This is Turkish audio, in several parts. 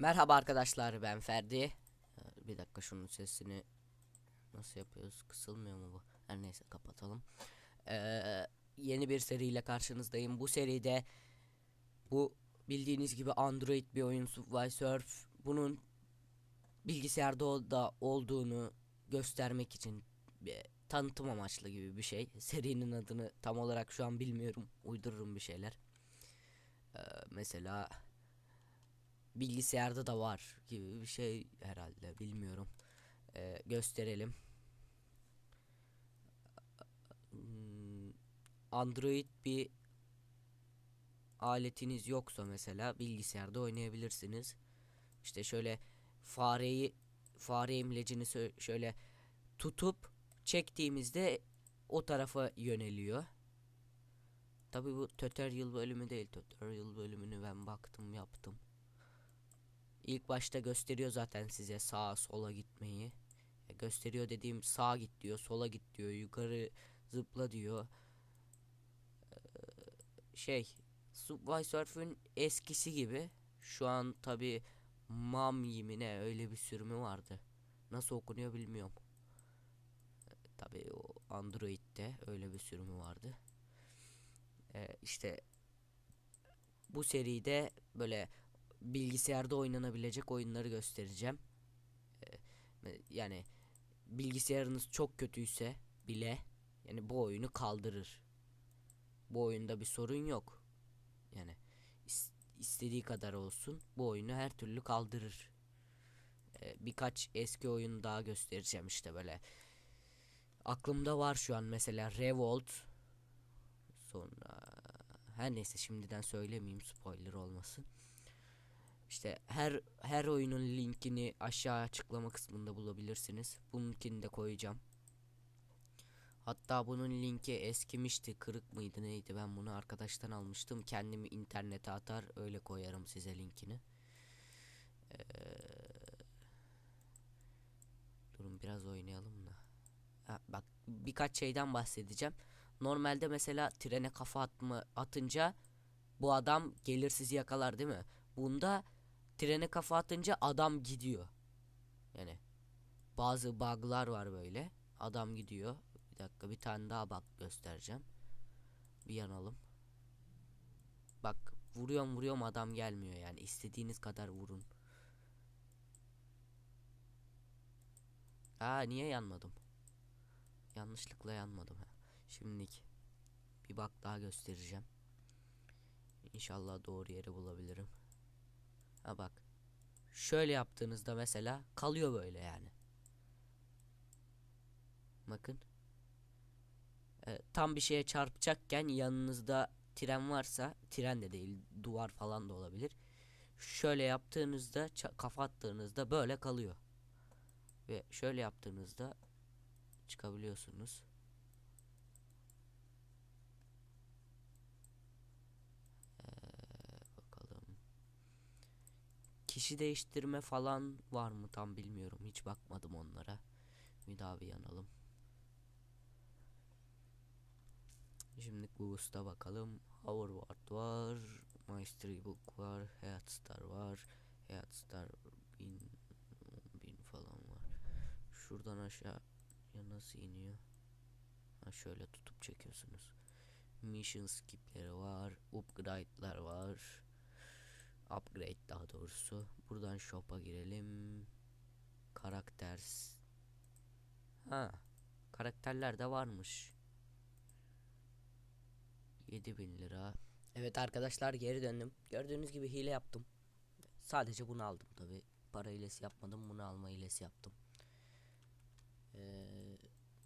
Merhaba arkadaşlar ben Ferdi. Ee, Bir dakika şunun sesini nasıl yapıyoruz? Kısılmıyor mu bu? Her neyse kapatalım. Ee, yeni bir seriyle karşınızdayım. Bu seride bu bildiğiniz gibi Android bir oyun Subway. Bunun bilgisayarda da olduğunu göstermek için bir tanıtım amaçlı gibi bir şey. Serinin adını tam olarak şu an bilmiyorum. Uydururum bir şeyler. Ee, mesela bilgisayarda da var gibi bir şey herhalde bilmiyorum. Ee, gösterelim. Hmm, Android bir aletiniz yoksa mesela bilgisayarda oynayabilirsiniz. İşte şöyle fareyi fare imlecini şöyle tutup çektiğimizde o tarafa yöneliyor. Tabi bu tutorial bölümü değil. Tutorial bölümünü ben baktım yaptım. İlk başta gösteriyor zaten size sağa sola gitmeyi. E, gösteriyor dediğim sağa git diyor, sola git diyor, yukarı zıpla diyor. Ee, şey, Subway Surf'ün eskisi gibi şu an tabi Mami mi ne öyle bir sürümü vardı. Nasıl okunuyor bilmiyorum. Tabi o Android'de öyle bir sürümü vardı. Ee, işte bu seride böyle bilgisayarda oynanabilecek oyunları göstereceğim. Ee, yani bilgisayarınız çok kötüyse bile yani bu oyunu kaldırır. Bu oyunda bir sorun yok. Yani is- istediği kadar olsun bu oyunu her türlü kaldırır. Ee, birkaç eski oyun daha göstereceğim işte böyle. Aklımda var şu an mesela Revolt. Sonra her neyse şimdiden söylemeyeyim spoiler olmasın. İşte her her oyunun linkini aşağı açıklama kısmında bulabilirsiniz. Bununkini de koyacağım. Hatta bunun linki eskimişti, kırık mıydı neydi? Ben bunu arkadaştan almıştım. Kendimi internete atar, öyle koyarım size linkini. Ee, durun biraz oynayalım da. Ha, bak birkaç şeyden bahsedeceğim. Normalde mesela trene kafa atma atınca bu adam gelir sizi yakalar değil mi? Bunda trene kafa atınca adam gidiyor. Yani bazı bug'lar var böyle. Adam gidiyor. Bir dakika bir tane daha bug göstereceğim. Bir yanalım. Bak vuruyorum vuruyorum adam gelmiyor yani istediğiniz kadar vurun. Aa niye yanmadım? Yanlışlıkla yanmadım ha. Şimdilik bir bak daha göstereceğim. İnşallah doğru yeri bulabilirim. Ha bak. Şöyle yaptığınızda mesela kalıyor böyle yani. Bakın. Ee, tam bir şeye çarpacakken yanınızda tren varsa tren de değil duvar falan da olabilir. Şöyle yaptığınızda kafa attığınızda böyle kalıyor. Ve şöyle yaptığınızda çıkabiliyorsunuz. Bakalım. Kişi değiştirme falan var mı tam bilmiyorum. Hiç bakmadım onlara. Bir yanalım. Şimdi Google'da bakalım. Hoverboard var. My Storybook var. Hayat Star var. Hayat Star bin, bin falan var. Şuradan aşağı ya nasıl iniyor? Ha şöyle tutup çekiyorsunuz. Mission skipleri var. Upgrade'lar var. Upgrade daha doğrusu. Buradan shop'a girelim. Karakter. Ha. Karakterler de varmış. 7000 lira. Evet arkadaşlar geri döndüm. Gördüğünüz gibi hile yaptım. Sadece bunu aldım tabi. Para hilesi yapmadım. Bunu alma hilesi yaptım. Ee,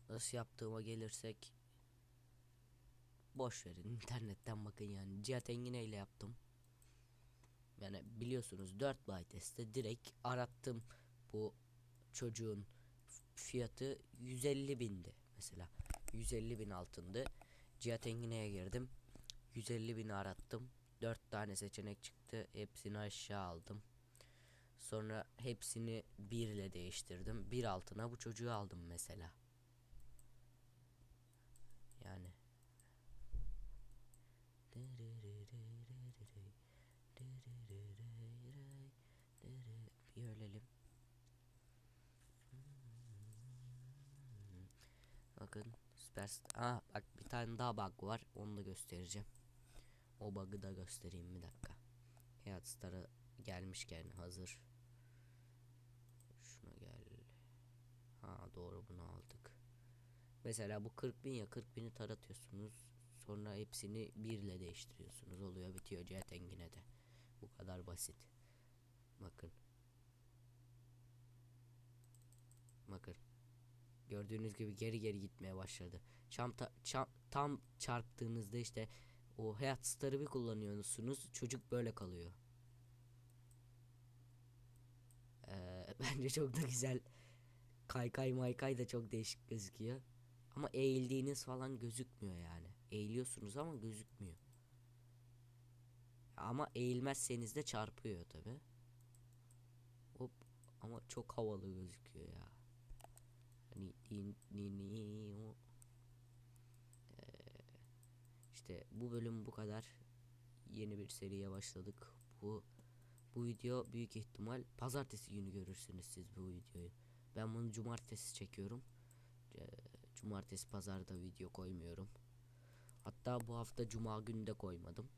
nasıl yaptığıma gelirsek boş verin internetten bakın yani Cihat Engine ile yaptım yani biliyorsunuz 4 bytes'te direkt arattım. Bu çocuğun fiyatı 150 bindi mesela. 150 bin altındı. Cihat Engine'ye girdim. 150 bin arattım. 4 tane seçenek çıktı. Hepsini aşağı aldım. Sonra hepsini 1 ile değiştirdim. Bir altına bu çocuğu aldım mesela. Yani bir ölelim. Bakın süper. Aa bak bir tane daha bug var. Onu da göstereceğim. O bug'ı da göstereyim bir dakika. Hayat Star'a gelmişken hazır. Şuna gel. Ha doğru bunu aldık. Mesela bu 40 bin ya 40 bini taratıyorsunuz. Sonra hepsini birle değiştiriyorsunuz. Oluyor bitiyor Cihat Engin'e de. Bu kadar basit. Bakın. Bakın. Gördüğünüz gibi geri geri gitmeye başladı. Çam, ta- çam- tam çarptığınızda işte o hayat starı bir kullanıyorsunuz. Çocuk böyle kalıyor. Ee, bence çok da güzel. Kaykay maykay da çok değişik gözüküyor. Ama eğildiğiniz falan gözükmüyor yani. Eğiliyorsunuz ama gözükmüyor. Ama eğilmezseniz de çarpıyor tabi. Hop ama çok havalı gözüküyor ya. Hani ni ni ni o. Ee, işte bu bölüm bu kadar. Yeni bir seriye başladık. Bu bu video büyük ihtimal pazartesi günü görürsünüz siz bu videoyu. Ben bunu cumartesi çekiyorum. Ee, cumartesi pazarda video koymuyorum. Hatta bu hafta cuma günü de koymadım.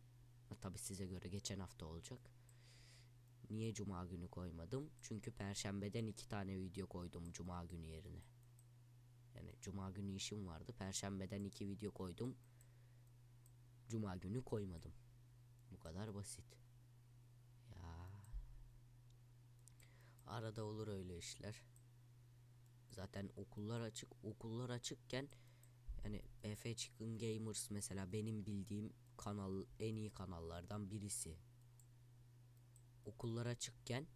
Tabi size göre geçen hafta olacak. Niye cuma günü koymadım? Çünkü perşembeden iki tane video koydum cuma günü yerine. Yani cuma günü işim vardı. Perşembeden iki video koydum. Cuma günü koymadım. Bu kadar basit. Ya. Arada olur öyle işler. Zaten okullar açık. Okullar açıkken yani BF Chicken Gamers mesela benim bildiğim kanal en iyi kanallardan birisi. Okullar açıkken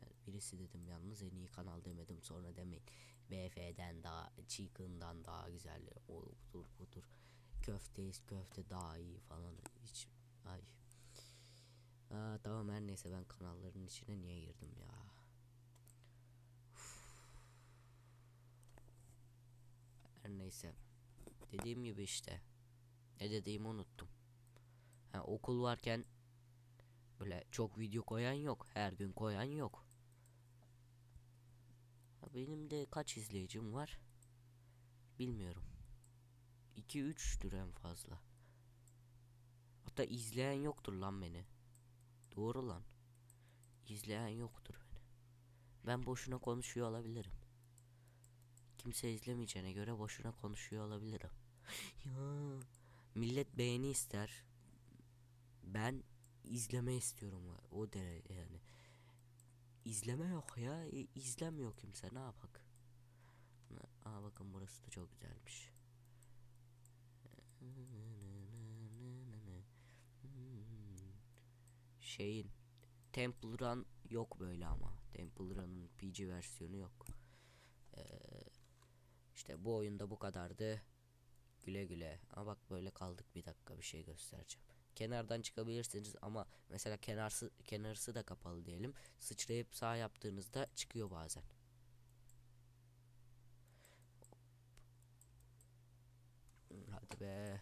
yani birisi dedim yalnız en iyi kanal demedim sonra demeyin. BF'den daha Chicken'dan daha güzel o budur budur. Köfte köfte daha iyi falan hiç ay. Aa, tamam her neyse ben kanalların içine niye girdim ya. Her neyse. Dediğim gibi işte. Ne dediğimi unuttum. Ha, okul varken böyle çok video koyan yok. Her gün koyan yok. Benim de kaç izleyicim var? Bilmiyorum. 2-3'tür en fazla. Hatta izleyen yoktur lan beni. Doğru lan. İzleyen yoktur beni. Ben boşuna konuşuyor olabilirim. Kimse izlemeyeceğine göre boşuna konuşuyor olabilirim. Ya millet beğeni ister. Ben izleme istiyorum o derece yani. İzleme yok ya. e, izlemiyor kimse. Ne yapak? Aa bakın burası da çok güzelmiş. Şeyin Temple Run yok böyle ama. Temple Run'ın PG versiyonu yok. Ee, işte bu oyunda bu kadardı. Güle güle. Ama bak böyle kaldık bir dakika bir şey göstereceğim. Kenardan çıkabilirsiniz ama mesela kenarsı kenarısı da kapalı diyelim. Sıçrayıp sağ yaptığınızda çıkıyor bazen. Hadi be.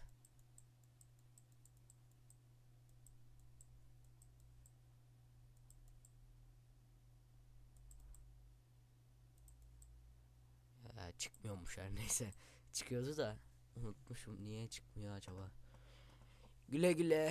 Ya, çıkmıyormuş her neyse. Çıkıyordu da unutmuşum niye çıkmıyor acaba. Güle güle.